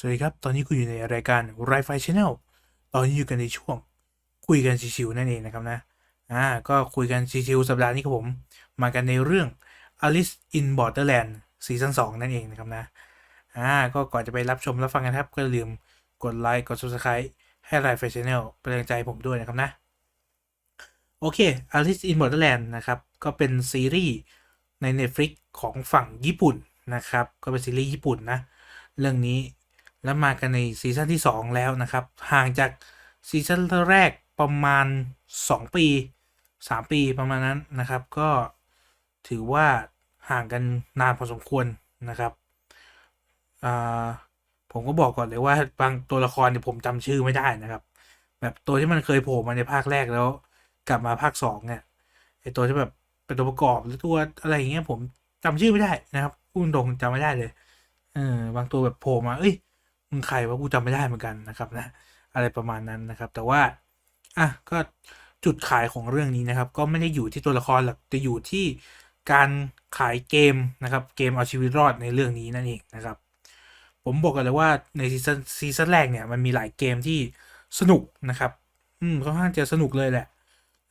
สวัสดีครับ ตอนนี้คุณอยู่ในรายการ r i f i Channel ตอนนี้อยู่กันในช่วง คุยกันชิวๆนั่นเองนะครับนะ อ่า ก็คุยกันชิวๆสัปดาห์นี้ครับผม มากันในเรื่อง Alice in Borderland ซีซั่น2นั่นเองนะครับนะ อ่า ก็ก่อนจะไปรับชมรับฟังกันครับ ก็อย่าลืมกดไลค์ กด Subscribe ให้ r i f i Channel เป็นกำลังใจผมด้วยนะครับนะ โอเค Alice in Borderland นะครับ ก็เป็นซีรีส์ใน Netflix ของฝั่งญี่ปุ่นนะครับ ก็เป็นซีรีส์ญี่ปุ่นนะ เรื่องนี้ แล้วมากันในซีซั่นที่ 2 แล้วนะครับ ห่างจากซีซั่นแรกประมาณ 2 ปี 3 ปีประมาณนั้นนะครับ ก็ถือว่าห่างกันนานพอสมควรนะครับผมก็บอกก่อนเลยว่าบางตัวละครเนี่ยผมจำชื่อไม่ได้นะครับ แบบตัวที่มันเคยโผล่มาในภาคแรกแล้ว กลับมาภาคสองเนี่ยไอตัวที่แบบเป็นตัวประกอบหรือตัวอะไรอย่างเงี้ยผมจำชื่อไม่ได้นะครับพูดตรงจำไม่ได้เลยเออบางตัวแบบโผล่มาเอ้ย ใครวะกูจำไม่ได้เหมือนกันนะครับนะอะไรประมาณนั้นนะครับ แต่ว่าอะก็จุดขายของเรื่องนี้นะครับ ก็ไม่ได้อยู่ที่ตัวละครหรอกจะอยู่ที่การขายเกมนะครับ เกมเอาชีวิตรอดในเรื่องนี้นั่นเองนะครับ ผมบอกกันเลยว่าในซีซั่นซีซั่นแรกเนี่ยมันมีหลายเกมที่สนุกนะครับ อืมค่อนข้างจะสนุกเลยแหละ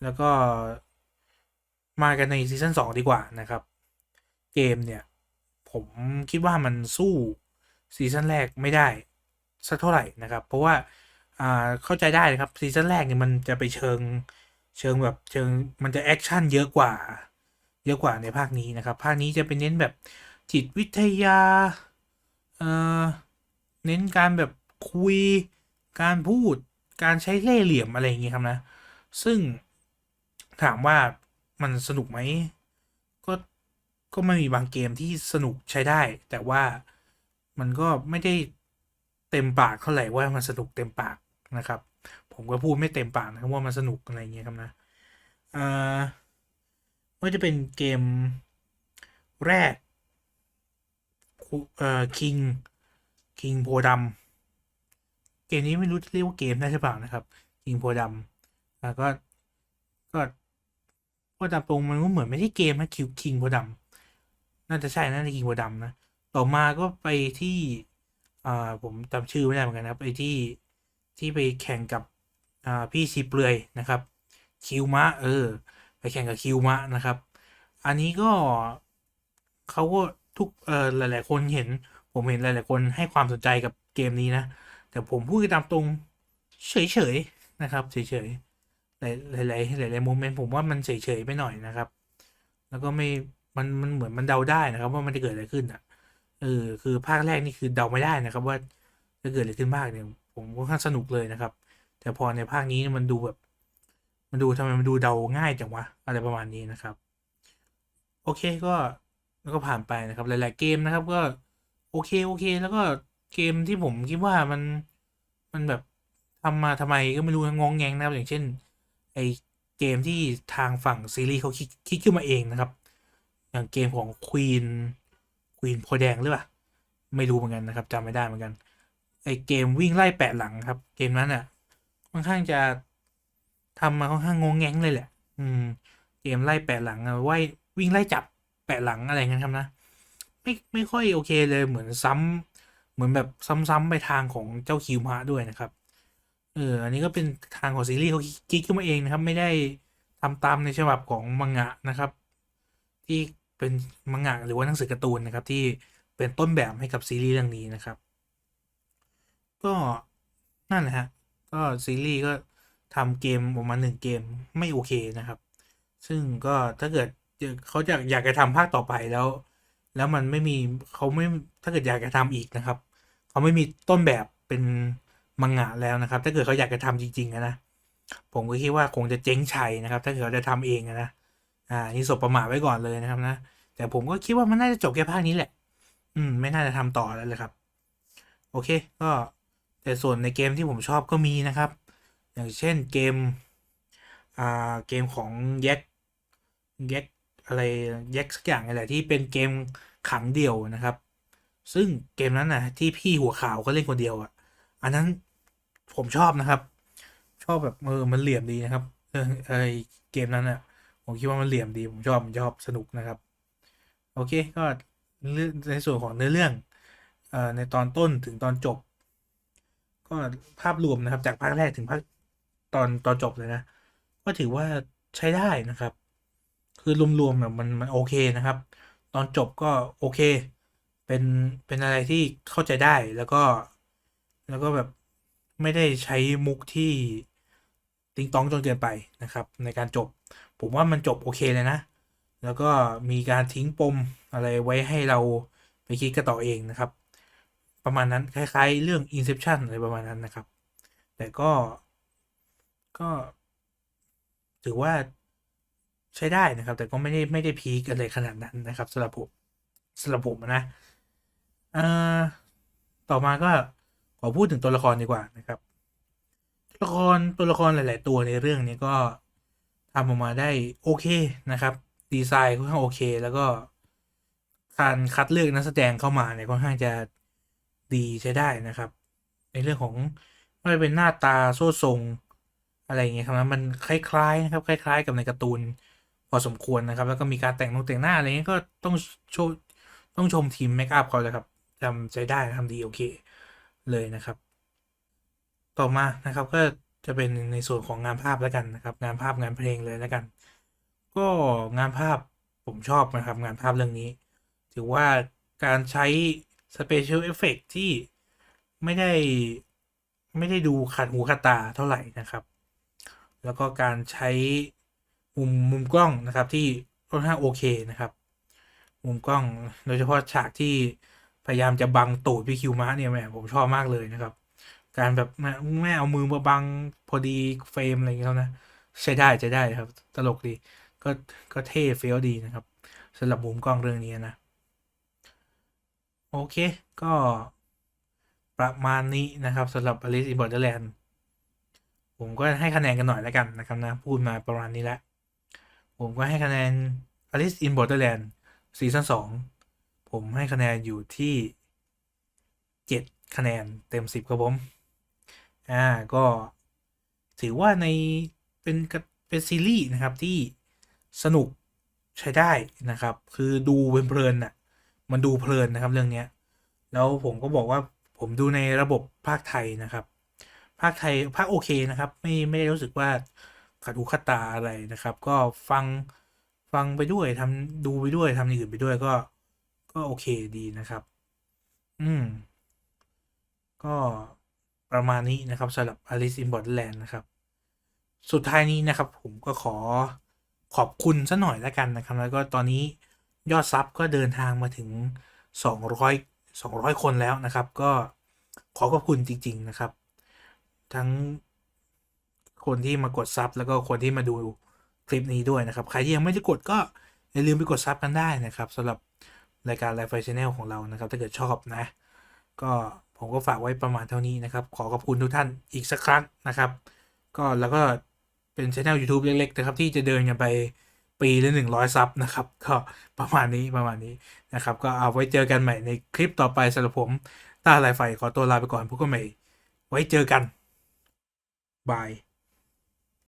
แล้วก็มากันในซีซั่นสองดีกว่านะครับ เกมเนี่ย ผมคิดว่ามันสู้ ซีซั่นแรกไม่ได้สักเท่าไหร่นะครับ เพราะว่าเข้าใจได้นะครับซีซั่นแรกเนี่ยมันจะไปเชิงเชิงแบบเชิงมันจะแอคชั่นเยอะกว่า เยอะกว่าในภาคนี้นะครับ ภาคนี้จะเป็นเน้นแบบจิตวิทยาเอ่อเน้นการแบบคุยการพูดการใช้เล่ห์เหลี่ยมอะไรอย่างเงี้ยครับนะ ซึ่งถามว่ามันสนุกไหมก็ก็ไม่มีบางเกมที่สนุกใช้ได้ แต่ว่า มันก็ไม่ได้เต็มปากเท่าไหร่ว่ามันสนุกเต็มปากนะครับ ผมก็พูดไม่เต็มปากนะครับว่ามันสนุกอะไรเงี้ยครับนะอ่าว่าจะเป็นเกมแรกคุเอ่อคิงคิงโพดำเกมนี้ไม่รู้จะเรียกว่าเกมได้หรือเปล่านะครับคิงโพดำแล้วก็ก็โพดำตรงมันก็เหมือนไม่ใช่เกมนะคิวคิงโพดำน่าจะใช่น่าจะกิงโพดำนะ ต่อมาก็ไปที่อ่าผมจำชื่อไม่ได้เหมือนกันนะครับไปที่ที่ไปแข่งกับอ่าพี่ชีเปลือยนะครับ คิวมะเออ ไปแข่งกับคิวมะนะครับ อันนี้ก็เขาก็ทุกเออหลาย ๆ คนเห็น ผมเห็นหลาย ๆ คนให้ความสนใจกับเกมนี้นะ แต่ผมพูดตามตรงเฉย ๆ นะครับเฉย ๆหลายหลายหลายหลายๆโมเมนต์ผมว่ามันเฉยๆไปหน่อยนะครับ แล้วก็ไม่ มันมันเหมือนมันเดาได้นะครับ ว่ามันจะเกิดอะไรขึ้นอะ เออคือภาคแรกนี่คือเดาไม่ได้นะครับ ว่าจะเกิดอะไรขึ้นบ้างเนี่ย ผมค่อนข้างสนุกเลยนะครับ แต่พอในภาคนี้มันดูแบบ มันดูทำไมมันดูเดาง่ายจังวะอะไรประมาณนี้นะครับ โอเคก็แล้วก็ผ่านไปนะครับ หลาย ๆ เกมนะครับ ก็โอเคโอเค แล้วก็เกมที่ผมคิดว่ามันมันแบบทำมาทำไมก็ไม่รู้งงแงงนะครับ อย่างเช่น ไอเกมที่ทางฝั่งซีรีส์เขาคิดคิดขึ้นมาเองนะครับ อย่างเกมของควีน ควีนโพแดงหรือเปล่าไม่รู้เหมือนกันนะครับจำไม่ได้เหมือนกัน ไอเกมวิ่งไล่แปะหลังครับ เกมนั้นอะค่อนข้างจะทำมาค่อนข้างงงแงงเลยแหละ อืม เกมไล่แปะหลังอะไว้วิ่งไล่จับแปะหลังอะไรเงี้ยครับนะ ไม่ไม่ค่อยโอเคเลยเหมือนซ้ำเหมือนแบบซ้ำๆไปทางของเจ้าคิวมาด้วยนะครับ เอออันนี้ก็เป็นทางของซีรีส์เขาคิดขึ้นมาเองนะครับ ไม่ได้ทำตามในฉบับของมังงะนะครับ ที่ เป็นมังงะหรือว่าหนังสือการ์ตูนนะครับที่เป็นต้นแบบให้กับซีรีส์เรื่องนี้นะครับ ก็นั่นแหละฮะก็ซีรีส์ก็ทำเกมออกมาหนึ่งเกมไม่โอเคนะครับ ซึ่งก็ถ้าเกิดเขาจะอยากจะทำภาคต่อไปแล้ว แล้วมันไม่มีเขาไม่ถ้าเกิดอยากจะทำอีกนะครับเขาไม่มีต้นแบบเป็นมังงะแล้วนะครับ ถ้าเกิดเขาอยากจะทำจริงๆนะผมก็คิดว่าคงจะเจ๊งชัยนะครับ ถ้าเกิดเขาจะทำเองนะ อ่านี่สบประมาทไว้ก่อนเลยนะครับนะ แต่ผมก็คิดว่ามันน่าจะจบแค่ภาคนี้แหละ อืม ไม่น่าจะทำต่อแล้วเลยครับ โอเค ก็แต่ส่วนในเกมที่ผมชอบก็มีนะครับ อย่างเช่นเกม อ่า เกมของแยกแยกอะไรแยกสักอย่างอะไรที่เป็นเกมขังเดี่ยวนะครับ ซึ่งเกมนั้นนะที่พี่หัวขาวก็เล่นคนเดียวอะ อันนั้นผมชอบนะครับ ชอบแบบเออมันเหลี่ยมดีนะครับ เออไอเกมนั้นอะ ผมคิดว่ามันเหลี่ยมดีผมชอบผมชอบสนุกนะครับ โอเคก็ในส่วนของเนื้อเรื่องอในตอนต้นถึงตอนจบ ก็ภาพรวมนะครับ จากภาคแรกถึงภาคตอนตอนจบเลยนะ ก็ถือว่าใช้ได้นะครับ คือรวมๆแบบมันมันโอเคนะครับ ตอนจบก็โอเค เป็นเป็นอะไรที่เข้าใจได้แล้วก็ แล้วก็แบบไม่ได้ใช้มุกที่ ติงตองจนเกินไปนะครับ ในการจบ ผมว่ามันจบโอเคเลยนะ แล้วก็มีการทิ้งปมอะไรไว้ให้เราไปคิดกันต่อเองนะครับ ประมาณนั้นคล้ายๆ เรื่อง Inception อะไรประมาณนั้นนะครับ แต่ก็ก็ถือว่าใช้ได้นะครับ แต่ก็ไม่ได้ไม่ได้พีคอะไรขนาดนั้นนะครับสำหรับผมสำหรับผมนะเอ่อต่อมาก็ขอพูดถึงตัวละครดีกว่านะครับ ตัวละครตัวละครหลาย ๆ ตัวในเรื่องนี้ก็ ทำออกมาได้โอเคนะครับ ดีไซน์ค่อนข้างโอเค แล้วก็การคัดเลือกนักแสดงเข้ามาเนี่ยค่อนข้างจะดีใช้ได้นะครับ ในเรื่องของไม่ว่าจะเป็นหน้าตาโซ่ทรงอะไรเงี้ยครับมันคล้ายๆนะครับคล้าย ๆ กับในการ์ตูนพอสมควรนะครับ แล้วก็มีการแต่งนงแต่งหน้าอะไรเงี้ยก็ต้องโชว์ต้องชมทีมเมคอัพเขาเลยครับทำใจได้ทำดีโอเคเลยนะครับ ต่อมานะครับก็ จะเป็นในส่วนของงานภาพแล้วกันนะครับ งานภาพงานเพลงเลยแล้วกัน ก็งานภาพผมชอบนะครับ งานภาพเรื่องนี้ ถือว่าการใช้ Special Effect ที่ไม่ได้ไม่ได้ดูขัดหูขัดตาเท่าไหร่นะครับ แล้วก็การใช้มุมมุมกล้องนะครับที่ค่อนข้างโอเคนะครับ มุมกล้องโดยเฉพาะฉากที่พยายามจะบังตูดพี่คิวมะเนี่ยแม่ผมชอบมากเลยนะครับ การแบบแม่แม่เอามือมาบังพอดีเฟรมอะไรอย่างเงี้ยนะใช้ได้ใช้ได้ครับ ตลกดี ก็ก็เท่เฟี้ยวดีนะครับสำหรับมุมกล้องเรื่องนี้นะ โอเค ก็ประมาณนี้นะครับสำหรับ Alice in Borderland ผมก็ให้คะแนนกันหน่อยแล้วกันนะครับนะ พูดมาประมาณนี้แล้ว ผมก็ให้คะแนน Alice in Borderland ซีซั่น2ผมให้คะแนนอยู่ที่ 7 คะแนนเต็ม 10 ครับผม อ่าก็ถือว่าในเป็นเป็นซีรีส์นะครับที่สนุกใช้ได้นะครับ คือดูเพลินๆน่ะมันดูเพลินนะครับเรื่องเนี้ยแล้วผมก็บอกว่าผมดูในระบบภาคไทยนะครับ ภาคไทยภาคโอเคนะครับ ไม่ไม่ได้รู้สึกว่าขัดหูขัดตาอะไรนะครับ ก็ฟังฟังไปด้วยทำดูไปด้วยทำอย่างอื่นไปด้วยก็ ก็โอเคดีนะครับ อืม ก็ ประมาณนี้นะครับสำหรับ Alice in Borderland นะครับ สุดท้ายนี้นะครับผมก็ขอขอบคุณซะหน่อยแล้วกันนะครับ แล้วก็ตอนนี้ยอดซับก็เดินทางมาถึง 200 200 คนแล้วนะครับ ก็ขอขอบคุณจริง ๆนะครับ ทั้งคนที่มากดซับแล้วก็คนที่มาดูคลิปนี้ด้วยนะครับ ใครที่ยังไม่ได้กดก็อย่าลืมไปกดซับกันได้นะครับสำหรับรายการไลฟ์ไฟชแนลของเรานะครับ ถ้าเกิดชอบนะ ก็ ผมก็ฝากไว้ประมาณเท่านี้นะครับ ขอขอบคุณทุกท่านอีกสักครั้งนะครับ ก็แล้วก็เป็นช anel YouTube เล็กๆนะครับ ที่จะเดินกันไปปีละหนึ่งร้อยซับนะครับ ก็ประมาณนี้ประมาณนี้นะครับ ก็เอาไว้เจอกันใหม่ในคลิปต่อไปสำหรับผมต้าลายไฟขอตัวลาไปก่อนพบกันใหม่ ไว้เจอกันบาย